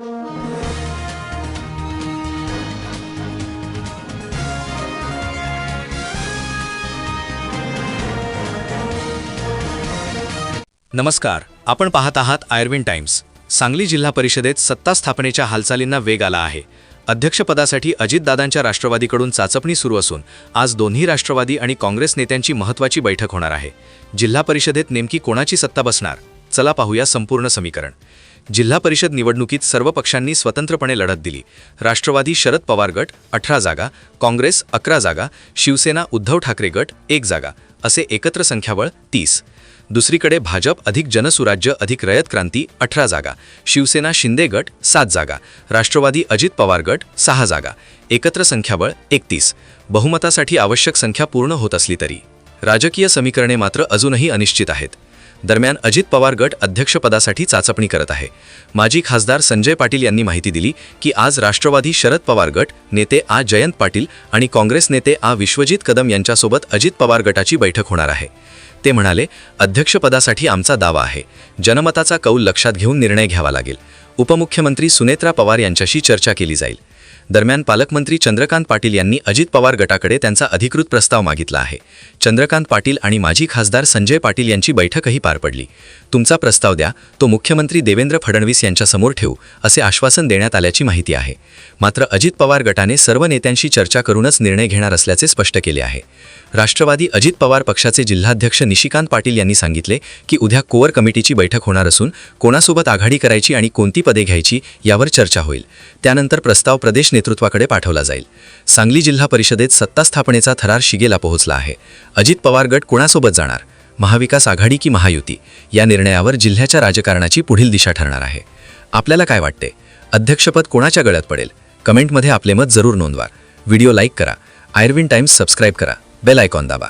नमस्कार आपण पाहत आहात आयर्विन टाइम्स. सांगली जिल्हा परिषदेत सत्ता स्थापनेच्या हालचालींना वेग आला आहे. अध्यक्षपदासाठी अजितदादांच्या राष्ट्रवादीकडून चाचपणी सुरू असून आज दोन्ही राष्ट्रवादी आणि काँग्रेस नेत्यांची महत्त्वाची बैठक होणार आहे. जिल्हा परिषदेत नेमकी कोणाची सत्ता बसणार? चला पाहूया संपूर्ण समीकरण. जिल्हा परिषद निवडणुकीत सर्व पक्षांनी स्वतंत्रपणे लढत दिली. राष्ट्रवादी शरद पवार गट अठरा जागा काँग्रेस अकरा जागा शिवसेना उद्धव ठाकरे गट एक जागा असे एकत्र संख्याबळ तीस. दुसरीकडे भाजप अधिक जनसुराज्य अधिक रयत क्रांती अठरा जागा शिवसेना शिंदे गट सात जागा राष्ट्रवादी अजित पवार गट सहा जागा एकत्र संख्याबळ एकतीस. बहुमतासाठी आवश्यक संख्या पूर्ण होत असली तरी. राजकीय समीकरणे मात्र अजूनही अनिश्चित आहेत. दरम्यान अजित पवार गट अध्यक्षपदासाठी चाचपणी करत आहे. माजी खासदार संजय पाटील यांनी माहिती दिली की आज राष्ट्रवादी शरद पवार गट नेते आ. जयंत पाटील आणि काँग्रेस नेते आ. विश्वजित कदम यांच्यासोबत अजित पवार गटाची बैठक होणार आहे. ते म्हणाले अध्यक्षपदासाठी आमचा दावा आहे. जनमताचा कौल लक्षात घेऊन निर्णय घ्यावा लागेल. उपमुख्यमंत्री सुनेत्रा पवार यांच्याशी चर्चा केली जाईल. दरम्यान पालकमंत्री चंद्रकांत पाटील यांनी अजित पवार गटाकडे त्यांचा अधिकृत प्रस्ताव मागितला आहे. चंद्रकांत पाटील आणि माजी खासदार संजय पाटील यांची बैठकही पार पडली. तुमचा प्रस्ताव द्या तो मुख्यमंत्री देवेंद्र फडणवीस यांच्यासमोर ठेवू असे आश्वासन देण्यात आल्याची माहिती आहे. मात्र अजित पवार गटाने सर्व नेत्यांशी चर्चा करूनच निर्णय घेणार असल्याचे स्पष्ट केले आहे. राष्ट्रवादी अजित पवार पक्षाचे जिल्हाध्यक्ष निशिकांत पाटील यांनी सांगितले की उद्या कोअर कमिटीची बैठक होणार असून कोणासोबत आघाडी करायची आणि कोणती पदे घ्यायची यावर चर्चा होईल. त्यानंतर प्रस्ताव प्रदेश नेतृत्वाकडे पाठवला जाईल. सांगली जिल्हा परिषदेत सत्ता स्थापनेचा थरार शिगेला पोहोचला आहे. अजित पवार गट कोणासोबत जाणार? महाविकास आघाडी की महायुती? या निर्णयावर जिल्ह्याच्या राजकारणाची पुढील दिशा ठरणार आहे. आपल्याला काय वाटते? अध्यक्षपद कोणाच्या गळ्यात पडेल? कमेंटमध्ये आपले मत जरूर नोंदवा. व्हिडिओ लाईक करा. आयर्विन टाइम्स सबस्क्राईब करा. बेल आयकॉन दाबा.